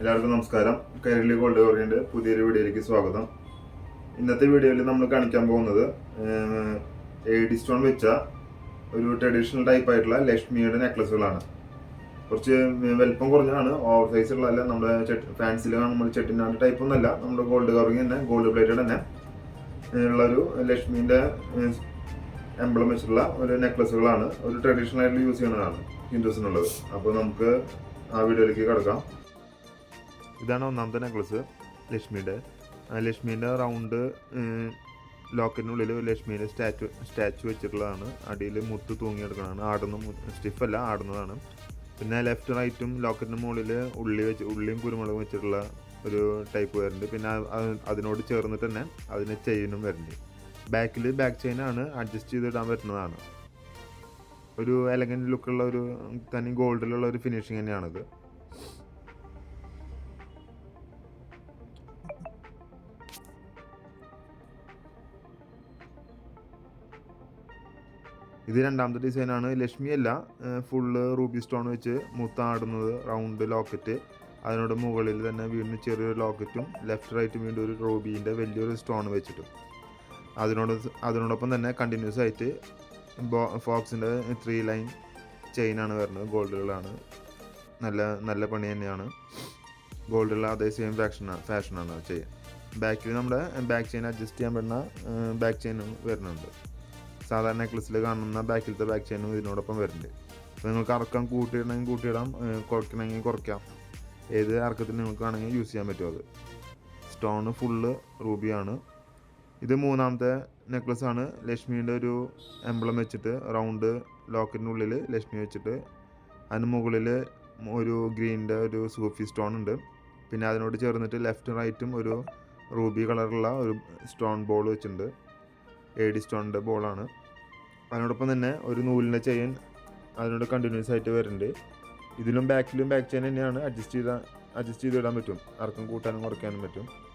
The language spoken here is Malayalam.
എല്ലാവർക്കും നമസ്കാരം. കൈരളി ഗോൾഡ് ഓറിയന്റ് പുതിയൊരു വീഡിയോയിലേക്ക് സ്വാഗതം. ഇന്നത്തെ വീഡിയോയിൽ നമ്മൾ കാണിക്കാൻ പോകുന്നത് എയ്ഡി സ്റ്റോൺ വെച്ച ഒരു ട്രഡീഷണൽ ടൈപ്പ് ആയിട്ടുള്ള ലക്ഷ്മിയുടെ നെക്ലസുകളാണ് കുറച്ച് വലിപ്പം കുറഞ്ഞാണ് ഓവർ സൈസ് ഉള്ളതല്ല നമ്മുടെ ഫാൻസിൽ നമ്മൾ ചെട്ടിനാട് ടൈപ്പ് ഒന്നല്ല നമ്മുടെ ഗോൾഡ് കവറിങ് തന്നെ ഗോൾഡ് പ്ലേറ്റഡ് തന്നെ ഉള്ളൊരു ലക്ഷ്മിന്റെ എംബ്ലം വെച്ചിട്ടുള്ള ഒരു നെക്ലസുകളാണ് ഒരു ട്രഡീഷണൽ ആയിട്ട് യൂസ് ചെയ്യുന്നതാണ് ഹിന്ദുസിനുള്ളത്. അപ്പോൾ നമുക്ക് ആ വീഡിയോയിലേക്ക് കിടക്കാം. ഇതാണ് ഒന്നാമത്തെ നെക്ലസ് ലക്ഷ്മിയുടെ. ലക്ഷ്മിന്റെ റൗണ്ട് ലോക്കറ്റിനുള്ളിൽ ലക്ഷ്മിയുടെ സ്റ്റാച്ചു സ്റ്റാച്ചു വെച്ചിട്ടുള്ളതാണ്. അടിയിൽ മുത്ത് തൂങ്ങിയെടുക്കുന്നതാണ് ആടുന്ന സ്റ്റിഫല്ല ആടുന്നതാണ്. പിന്നെ ലെഫ്റ്റ് റൈറ്റും ലോക്കറ്റിന് മുകളിൽ ഉള്ളി വെച്ച് ഉള്ളിയും കുരുമുളകും വെച്ചിട്ടുള്ള ഒരു ടൈപ്പ് വരുന്നുണ്ട്. പിന്നെ അത് അത് അതിനോട് ചേർന്നിട്ട് തന്നെ അതിന് ചെയിനും വരുന്നുണ്ട്. ബാക്കിൽ ബാക്ക് ചെയിനാണ് അഡ്ജസ്റ്റ് ചെയ്തിടാൻ പറ്റുന്നതാണ്. ഒരു എലഗന്റ് ലുക്കുള്ള ഒരു തനി ഗോൾഡിലുള്ള ഒരു ഫിനിഷിങ് തന്നെയാണിത്. ഇത് രണ്ടാമത്തെ ഡിസൈനാണ്. ലക്ഷ്മി അല്ല ഫുള്ള് റൂബി സ്റ്റോൺ വെച്ച് മുത്താടുന്നത് റൗണ്ട് ലോക്കറ്റ് അതിനോട് മുകളിൽ തന്നെ വീണ്ടും ചെറിയൊരു ലോക്കറ്റും ലെഫ്റ്റ് റൈറ്റ് വീണ്ടും ഒരു റൂബീന്റെ വലിയൊരു സ്റ്റോൺ വെച്ചിട്ടും. അതിനോട് അതിനോടൊപ്പം തന്നെ കണ്ടിന്യൂസ് ആയിട്ട് ബോ ഫോക്സിന്റെ ത്രീ ലൈൻ ചെയിനാണ് വരുന്നത്. ഗോൾഡുകളാണ് നല്ല നല്ല പണി തന്നെയാണ്. ഗോൾഡുള്ള അതേ സെയിം ഫാഷനാണ് ഫാഷനാണ് ചെയ്യുക. ബാക്കിൽ നമ്മുടെ ബാക്ക് ചെയിൻ അഡ്ജസ്റ്റ് ചെയ്യാൻ പറ്റുന്ന ബാക്ക് ചെയിനും വരുന്നുണ്ട്. സാധാരണ നെക്ലസിൽ കാണുന്ന ബാക്കിലത്തെ ബാക്ക് ചെയിനും ഇതിനോടൊപ്പം വരുന്നുണ്ട്. അപ്പോൾ നിങ്ങൾക്ക് അറക്കം കൂട്ടിയിടണമെങ്കിൽ കൂട്ടിയിടാം കുറയ്ക്കണമെങ്കിൽ കുറയ്ക്കാം. ഏത് അറക്കത്തിൽ നിങ്ങൾക്ക് വേണമെങ്കിൽ യൂസ് ചെയ്യാൻ പറ്റും അത്. സ്റ്റോൺ ഫുള്ള് റൂബിയാണ് ഇത് മൂന്നാമത്തെ നെക്ലസ് ആണ്. ലക്ഷ്മിയുടെ ഒരു എംബ്ലം വെച്ചിട്ട് റൗണ്ട് ലോക്കറ്റിനുള്ളിൽ ലക്ഷ്മി വെച്ചിട്ട് അതിന് മുകളിൽ ഒരു ഗ്രീനിന്റെ ഒരു സൂഫി സ്റ്റോൺ ഉണ്ട്. പിന്നെ അതിനോട് ചേർന്നിട്ട് ലെഫ്റ്റും റൈറ്റും ഒരു റൂബി കളറുള്ള ഒരു സ്റ്റോൺ ബോൾ വെച്ചിട്ടുണ്ട്. എ ഡി സ്റ്റോണിന്റെ ബോളാണ്. അതിനോടൊപ്പം തന്നെ ഒരു നൂലിന്റെ ചെയിൻ അതിനോട് കണ്ടിന്യൂസ് ആയിട്ട് വരുന്നുണ്ട്. ഇതിലും ബാക്കിലും ബാക്ക് ചെയിൻ തന്നെയാണ് അഡ്ജസ്റ്റ് ചെയ്താൽ അഡ്ജസ്റ്റ് ചെയ്ത് ഇടാൻ പറ്റും. ആർക്കും കൂട്ടാനും കുറയ്ക്കാനും പറ്റും.